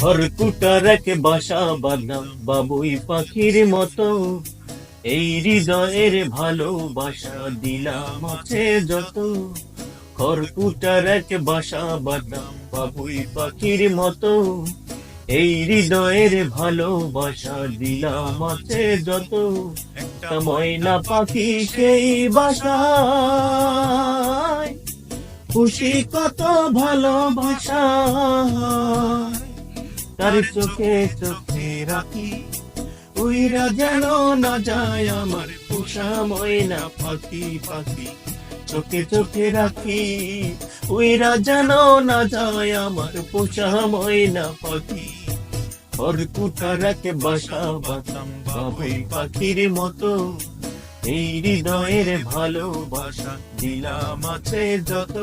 খড়কুটার এক বাসা বাঁধলাম। বাবুই পাখির মতো এই হৃদয়ের ভালোবাসা দিলাম আছে যত। খড়কুটার এক বাসা বাঁধলাম। বাবুই পাখির মতো এই হৃদয়ের ভালোবাসা দিলাম আছে যত। একটা ময়না পাখি সেই বাসায়। খুশি কত ভালোবাসা। তার চোখে চোখে রাখি উইরা যেন না যায় আমার পোষা ময়না পাখি পাখি। চোখে চোখে রাখি। উইরা যেন না যায় আমার পোষা ময়না পাখি। খড়কুটা রাখে বাসা বাতাম বাবুই পাখির মতো। এই হৃদয়ের ভালোবাসা দিলাম আছে যত।